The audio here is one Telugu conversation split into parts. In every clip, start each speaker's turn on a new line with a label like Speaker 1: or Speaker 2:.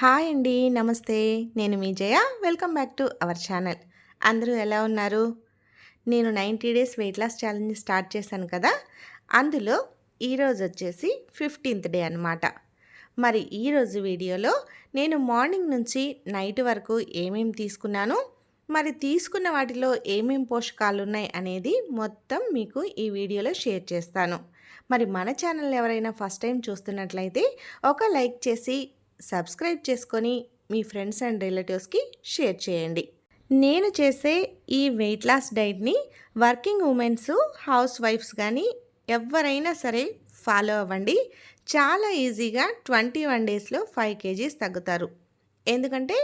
Speaker 1: హాయ్ అండి నమస్తే. నేను మీ Jaya. Welcome back to our channel. అందరూ ఎలా ఉన్నారు? నేను ninety days weight loss challenge start చేశాను కదా? అందులో ఈరోజు వచ్చేసి ఫిఫ్టీన్త్ డే అనమాట మరి ఈరోజు వీడియోలో నేను మార్నింగ్ నుంచి నైట్ వరకు ఏమేమి తీసుకున్నాను? మరి తీసుకున్న వాటిలో ఏమేం పోషకాలు ఉన్నాయి అనేది మొత్తం మీకు ఈ వీడియోలో షేర్ చేస్తాను. మరి మన ఛానల్ ఎవరైనా ఫస్ట్ టైం చూస్తున్నట్లయితే ఒక లైక్ చేసి సబ్స్క్రైబ్ చేసుకొని మీ ఫ్రెండ్స్ అండ్ రిలేటివ్స్కి షేర్ చేయండి. నేను చేసే ఈ వెయిట్ లాస్ డైట్ని వర్కింగ్ ఉమెన్స్ హౌస్ వైఫ్స్ కానీ ఎవరైనా సరే ఫాలో అవ్వండి. చాలా ఈజీగా ట్వంటీ వన్ డేస్లో ఫైవ్ కేజీస్ తగ్గుతారు. ఎందుకంటే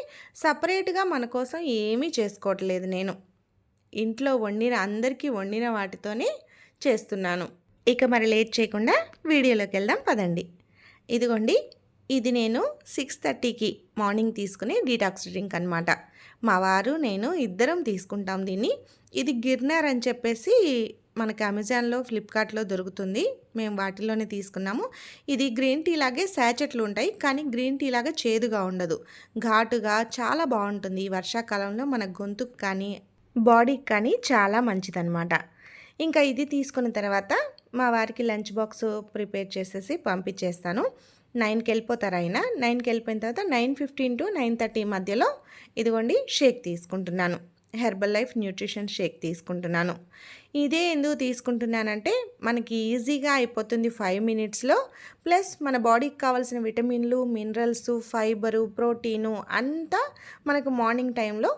Speaker 1: సపరేట్గా మన కోసం ఏమీ చేసుకోవట్లేదు నేను. ఇంట్లో వండిన అందరికీ వండిన వాటితోనే చేస్తున్నాను. ఇక మరి లేట్ చేయకుండా వీడియోలోకి వెళ్దాం పదండి. ఇదిగోండి ఇది నేను సిక్స్ థర్టీకి మార్నింగ్ తీసుకునే డీటాక్స్ డ్రింక్ అనమాట మా వారు నేను ఇద్దరం తీసుకుంటాం దీన్ని. ఇది గిర్నర్ అని చెప్పేసి మనకి అమెజాన్లో ఫ్లిప్కార్ట్లో దొరుకుతుంది. మేము వాటిలోనే తీసుకున్నాము. ఇది గ్రీన్ టీ లాగే శాచెట్లు ఉంటాయి కానీ గ్రీన్ టీ లాగా చేదుగా ఉండదు. ఘాటుగా చాలా బాగుంటుంది. ఈ వర్షాకాలంలో మన గొంతుకు కానీ బాడీకి కానీ చాలా మంచిదన్నమాట. ఇంకా ఇది తీసుకున్న తర్వాత మా వారికి లంచ్ బాక్స్ ప్రిపేర్ చేసేసి పంపించేస్తాను. నైన్కి వెళ్ళిపోతారు ఆయన. నైన్కి వెళ్ళిపోయిన తర్వాత nine fifteen to nine thirty మధ్యలో ఇదిగోండి షేక్ తీసుకుంటున్నాను. హెర్బల్ లైఫ్ న్యూట్రిషన్ షేక్ తీసుకుంటున్నాను. ఇదే ఎందుకు తీసుకుంటున్నానంటే మనకి ఈజీగా అయిపోతుంది ఫైవ్ మినిట్స్లో. ప్లస్ మన బాడీకి కావాల్సిన విటమిన్లు మినరల్స్ ఫైబరు ప్రోటీను అంతా మనకు మార్నింగ్ టైంలో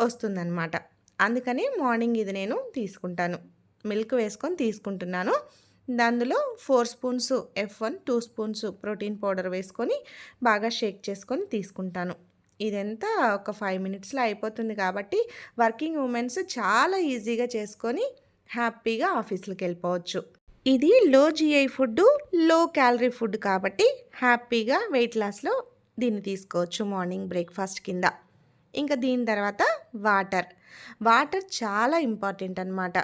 Speaker 1: వస్తుందన్నమాట. అందుకని మార్నింగ్ ఇది నేను తీసుకుంటాను. మిల్క్ వేసుకొని తీసుకుంటున్నాను. అందులో four spoons F one two spoons protein powder వేసుకొని బాగా షేక్ చేసుకొని తీసుకుంటాను. ఇదంతా ఒక ఫైవ్ మినిట్స్లో అయిపోతుంది కాబట్టి వర్కింగ్ ఉమెన్స్ చాలా ఈజీగా చేసుకొని హ్యాపీగా ఆఫీస్కి వెళ్ళిపోవచ్చు. ఇది లో జిఐ ఫుడ్లో క్యాలరీ ఫుడ్ కాబట్టి హ్యాపీగా వెయిట్ లాస్లో దీన్ని తీసుకోవచ్చు మార్నింగ్ బ్రేక్ఫాస్ట్ కింద. ఇంకా దీని తర్వాత వాటర్. వాటర్ చాలా ఇంపార్టెంట్ అనమాట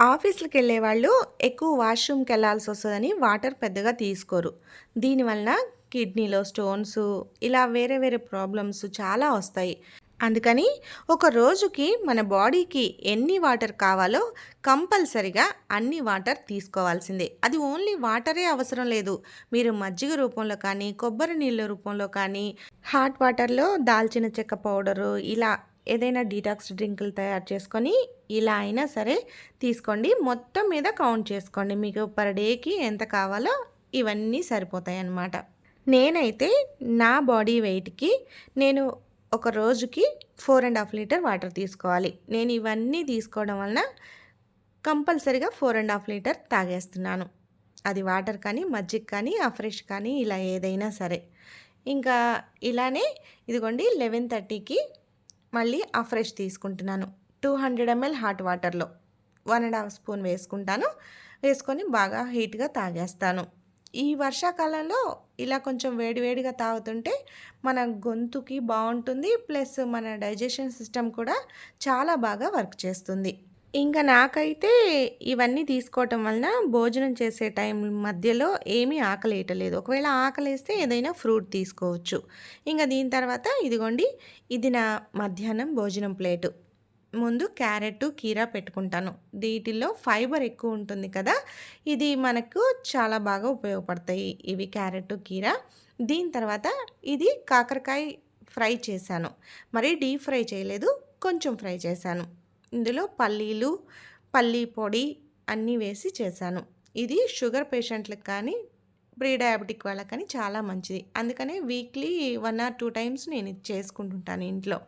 Speaker 1: ఆఫీస్కి వెళ్ళే వాళ్ళు ఎక్కువ వాష్రూమ్కి వెళ్ళాల్సి వస్తుందని వాటర్ పెద్దగా తీసుకోరు. దీనివలన కిడ్నీలో స్టోన్స్ ఇలా వేరే వేరే ప్రాబ్లమ్స్ చాలా వస్తాయి. అందుకని ఒక రోజుకి మన బాడీకి ఎన్ని వాటర్ కావాలో కంపల్సరిగా అన్ని వాటర్ తీసుకోవాల్సిందే. అది ఓన్లీ వాటరే అవసరం లేదు. మీరు మజ్జిగ రూపంలో కానీ కొబ్బరి నీళ్ళ రూపంలో కానీ హాట్ వాటర్లో దాల్చిన చెక్క పౌడరు ఇలా ఏదైనా డీటాక్స్ డ్రింకులు తయారు చేసుకొని ఇలా అయినా సరే తీసుకోండి. మొత్తం మీద కౌంట్ చేసుకోండి. మీకు పర్ డేకి ఎంత కావాలో ఇవన్నీ సరిపోతాయి అన్నమాట నేనైతే నా బాడీ వెయిట్కి నేను ఒక రోజుకి four and half liter water తీసుకోవాలి. నేను ఇవన్నీ తీసుకోవడం వలన కంపల్సరిగా ఫోర్ అండ్ హాఫ్ లీటర్ తాగేస్తున్నాను. అది వాటర్ కానీ మజ్జిగ కానీ ఫ్రెష్ కానీ ఇలా ఏదైనా సరే. ఇంకా ఇలానే ఇదిగోండి లెవెన్ థర్టీకి మళ్ళీ ఆ ఫ్రెష్ తీసుకుంటున్నాను. టూ హండ్రెడ్ ఎంఎల్ హాట్ వాటర్లో. వన్ అండ్ హాఫ్ స్పూన్ వేసుకుంటాను. వేసుకొని బాగా హీట్గా తాగేస్తాను. ఈ వర్షాకాలంలో ఇలా కొంచెం వేడివేడిగా తాగుతుంటే మన గొంతుకి బాగుంటుంది. ప్లస్ మన డైజెషన్ సిస్టమ్ కూడా చాలా బాగా వర్క్ చేస్తుంది. ఇంకా నాకైతే ఇవన్నీ తీసుకోవటం వలన భోజనం చేసే టైం మధ్యలో ఏమీ ఆకలేయటలేదు. ఒకవేళ ఆకలేస్తే ఏదైనా ఫ్రూట్ తీసుకోవచ్చు. ఇంకా దీని తర్వాత ఇదిగోండి ఇది నా మధ్యాహ్నం భోజనం ప్లేటు. ముందు క్యారెట్ కీరా పెట్టుకుంటాను. వీటిల్లో ఫైబర్ ఎక్కువ ఉంటుంది కదా ఇది మనకు చాలా బాగా ఉపయోగపడతాయి ఇవి క్యారెట్ కీరా. దీని తర్వాత ఇది కాకరకాయ ఫ్రై చేశాను. మరి డీప్ ఫ్రై చేయలేదు కొంచెం ఫ్రై చేశాను. ఇందులో పల్లీలు పల్లీ పొడి అన్నీ వేసి చేశాను. ఇది షుగర్ పేషెంట్లకు కానీ ప్రీ డయాబెటిక్ వాళ్ళకి కానీ చాలా మంచిది. అందుకనే weekly one or two times నేను ఇది చేసుకుంటుంటాను ఇంట్లో.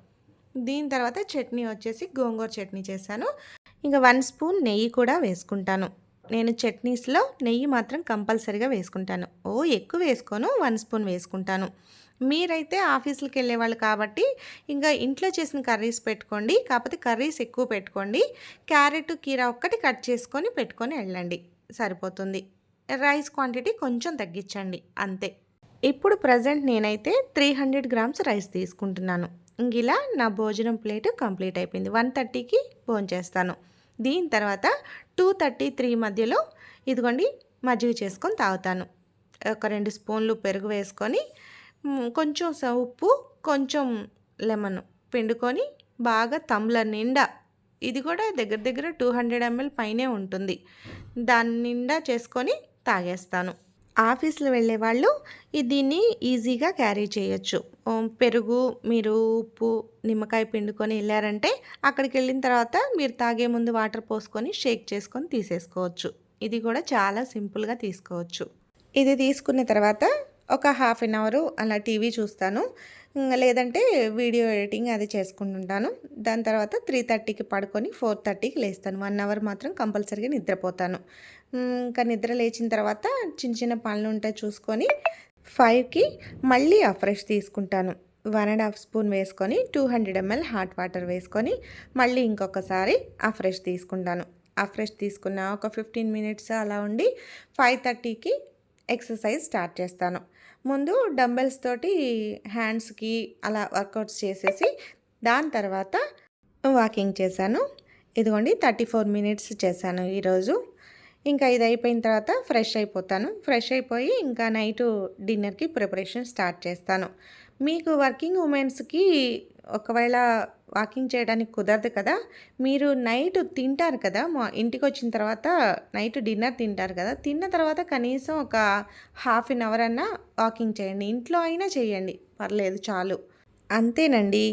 Speaker 1: దీని తర్వాత చట్నీ వచ్చేసి గోంగూర చట్నీ చేశాను. ఇంకా వన్ స్పూన్ నెయ్యి కూడా వేసుకుంటాను. నేను చట్నీస్లో నెయ్యి మాత్రం కంపల్సరీగా వేసుకుంటాను. ఓ ఎక్కువ వేసుకోను వన్ స్పూన్ వేసుకుంటాను. మీరైతే ఆఫీసులకు వెళ్ళేవాళ్ళు కాబట్టి ఇంకా ఇంట్లో చేసిన కర్రీస్ పెట్టుకోండి కాకపోతే కర్రీస్ ఎక్కువ పెట్టుకోండి. క్యారెట్ కీరా ఒక్కటి కట్ చేసుకొని పెట్టుకొని వెళ్ళండి. సరిపోతుంది. రైస్ క్వాంటిటీ కొంచెం తగ్గించండి. అంతే. ఇప్పుడు ప్రజెంట్ నేనైతే త్రీ హండ్రెడ్ గ్రామ్స్ రైస్ తీసుకుంటున్నాను. ఇలా నా భోజనం ప్లేట్ కంప్లీట్ అయిపోయింది. వన్ థర్టీకి భోజనం చేస్తాను దీని తర్వాత టూ థర్టీ త్రీ మధ్యలో ఇదిగోండి మజ్జిగ చేసుకొని తాగుతాను ఒక రెండు స్పూన్లు పెరుగు వేసుకొని కొంచెం ఉప్పు, కొంచెం లెమన్ పిండుకొని బాగా టంబ్లర్ నిండా ఇది కూడా దగ్గర దగ్గర 200 ఎంఎల్ పైనే ఉంటుంది. దాని నిండా చేసుకొని తాగేస్తాను. ఆఫీస్‌లో వెళ్ళే వాళ్ళు దీన్ని ఈజీగా క్యారీ చేయొచ్చు. పెరుగు మీరు ఉప్పు, నిమ్మకాయ పిండుకొని వెళ్ళారంటే అక్కడికి వెళ్ళిన తర్వాత మీరు తాగే ముందు వాటర్ పోసుకొని షేక్ చేసుకొని తీసేసుకోవచ్చు. ఇది కూడా చాలా సింపుల్‌గా తీసుకోవచ్చు. ఇది తీసుకున్న తర్వాత ఒక హాఫ్ ఎన్ అవరు అలా టీవీ చూస్తాను. లేదంటే వీడియో ఎడిటింగ్ అది చేసుకుంటుంటాను. దాని తర్వాత 3:30కి పడుకొని 4:30కి లేస్తాను. వన్ అవర్ మాత్రం కంపల్సరీగా నిద్రపోతాను. ఇంకా నిద్ర లేచిన తర్వాత చిన్న చిన్న పనులు ఉంటాయి చూసుకొని ఫైవ్కి మళ్ళీ అఫ్రెష్ తీసుకుంటాను. వన్ అండ్ హాఫ్ స్పూన్ వేసుకొని 200 ఎంఎల్ హాట్ వాటర్ వేసుకొని మళ్ళీ ఇంకొకసారి అఫ్రెష్ తీసుకుంటాను. అఫ్రెష్ తీసుకున్న ఒక 15 మినిట్స్ అలా ఉండి 5:30కి ఎక్సర్సైజ్ స్టార్ట్ చేస్తాను. ముందు డంబెల్స్ తోటి హ్యాండ్స్‌కి అలా వర్కౌట్స్ చేసేసి దాని తర్వాత వాకింగ్ చేశాను. ఇదిగోండి 34 మినిట్స్ చేశాను ఈరోజు. ఇంకా ఇది అయిపోయిన తర్వాత ఫ్రెష్ అయిపోతాను. ఫ్రెష్ అయిపోయి ఇంకా నైటు డిన్నర్‌కి ప్రిపరేషన్ స్టార్ట్ చేస్తాను. మీకు వర్కింగ్ ఉమెన్స్‌కి ఒకవేళ వాకింగ్ చేయడానికి కుదరదు కదా! మీరు నైట్ తింటారు కదా! మా ఇంటికి వచ్చిన తర్వాత నైట్ డిన్నర్ తింటారు కదా! తిన్న తర్వాత కనీసం ఒక హాఫ్ ఎన్ అవర్ అన్నా వాకింగ్ చేయండి. ఇంట్లో అయినా చేయండి. పర్లేదు చాలు. అంతేనండి.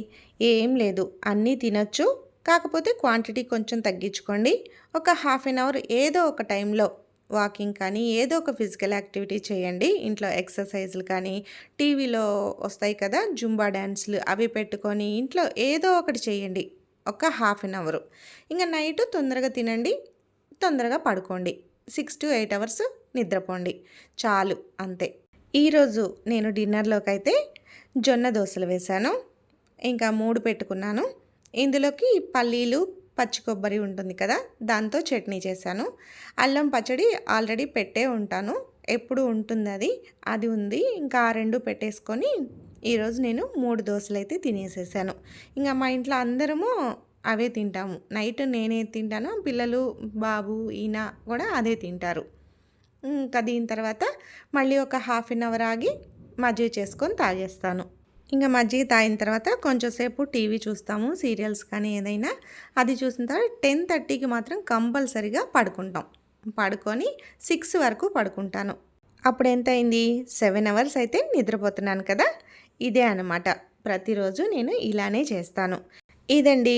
Speaker 1: ఏం లేదు. అన్నీ తినచ్చు కాకపోతే క్వాంటిటీ కొంచెం తగ్గించుకోండి. ఒక హాఫ్ ఎన్ అవర్ ఏదో ఒక టైంలో వాకింగ్ కానీ, ఏదో ఒక ఫిజికల్ యాక్టివిటీ చేయండి. ఇంట్లో ఎక్సర్సైజ్‌లు కానీ, టీవీలో వస్తాయి కదా! జుంబా డ్యాన్స్లు అవి పెట్టుకొని ఇంట్లో ఏదో ఒకటి చేయండి. ఒక హాఫ్ ఎన్ అవరు. ఇంకా నైట్ తొందరగా తినండి. తొందరగా పడుకోండి. 6-8 అవర్స్ నిద్రపోండి. చాలు అంతే. ఈరోజు నేను డిన్నర్‌లోకైతే జొన్న దోసలు వేశాను. ఇంకా మూడు పెట్టుకున్నాను. ఇందులోకి పల్లీలు, పచ్చి కొబ్బరి ఉంటుంది కదా! దాంతో చట్నీ చేశాను. అల్లం పచ్చడి ఆల్రెడీ పెట్టే ఉంటాను. ఎప్పుడు ఉంటుంది అది ఉంది. ఇంకా ఆ రెండు పెట్టేసుకొని ఈరోజు నేను మూడు దోశలు అయితే తినేసేసాను. ఇంకా మా ఇంట్లో అందరము అవే తింటాము. నైట్ నేనే తింటానో పిల్లలు, బాబు, ఈయన కూడా అదే తింటారు. ఇంకా దీని తర్వాత మళ్ళీ ఒక హాఫ్ ఎన్ అవర్ ఆగి మజ్జిగ చేసుకొని తాగేస్తాను. ఇంకా మజ్జిగ తాగిన తర్వాత కొంచెం సేపు టీవీ చూస్తాము. సీరియల్స్ కానీ ఏదైనా. అది చూసిన తర్వాత 10:30కి మాత్రం కంపల్సరీగా పడుకుంటాం. పడుకొని సిక్స్ వరకు పడుకుంటాను. అప్పుడు ఎంతయింది? 7 అవర్స్ అయితే నిద్రపోతున్నాను కదా! ఇదే అనమాట. ప్రతిరోజు నేను ఇలానే చేస్తాను. ఇదండి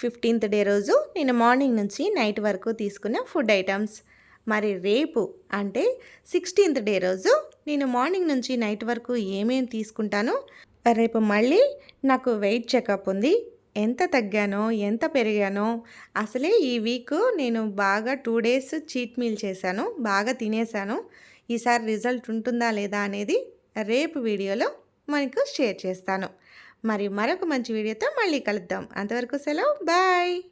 Speaker 1: 15థ్ డే రోజు నేను మార్నింగ్ నుంచి నైట్ వరకు తీసుకున్న ఫుడ్ ఐటమ్స్ మరి రేపు అంటే 16థ్ డే రోజు నేను మార్నింగ్ నుంచి నైట్ వరకు ఏమేమి తీసుకుంటానో రేపు మళ్ళీ నాకు వెయిట్ చెకప్ ఉంది. ఎంత తగ్గానో, ఎంత పెరిగానో అసలే ఈ వీక్ నేను బాగా టూ డేస్ చీట్ మీల్ చేశాను. బాగా తినేసాను. ఈసారి రిజల్ట్ ఉంటుందా లేదా అనేది రేపు వీడియోలో మనకు షేర్ చేస్తాను. మరి మరొక మంచి వీడియోతో మళ్ళీ కలుద్దాం. అంతవరకు సెలవు. బాయ్.